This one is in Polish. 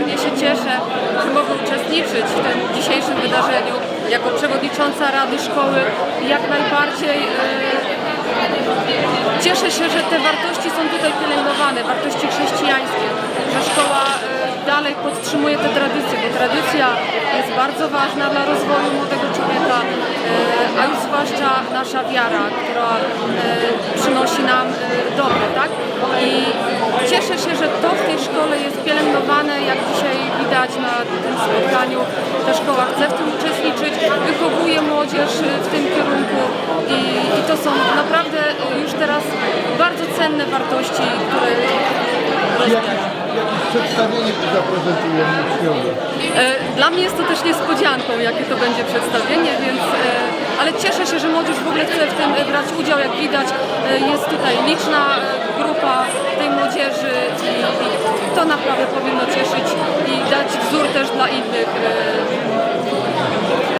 niezmiernie się cieszę, że mogę uczestniczyć w tym dzisiejszym wydarzeniu jako przewodnicząca Rady Szkoły. Jak najbardziej e, cieszę się, że te wartości są tutaj pielęgnowane, wartości chrześcijańskie, że szkoła e, dalej podtrzymuje te tradycje, bo tradycja jest bardzo ważna dla rozwoju młodego człowieka, e, a już zwłaszcza nasza wiara, która e, przynosi nam e, dobre, tak? I cieszę się, że to w tej szkole jest pielęgnowane, jak dzisiaj widać na tym spotkaniu. Ta szkoła chce w tym uczestniczyć, wychowuje młodzież e, w tym kierunku i, i to są naprawdę e, już teraz bardzo cenne wartości, które rozwijają. Jakieś przedstawienie zaprezentujemy uczniowie. Dla mnie jest to też niespodzianką, jakie to będzie przedstawienie, więc, e, ale cieszę się, że młodzież w ogóle chce w tym brać udział. Jak widać, e, jest tutaj liczna e, grupa to naprawdę powinno cieszyć i dać wzór też dla innych e,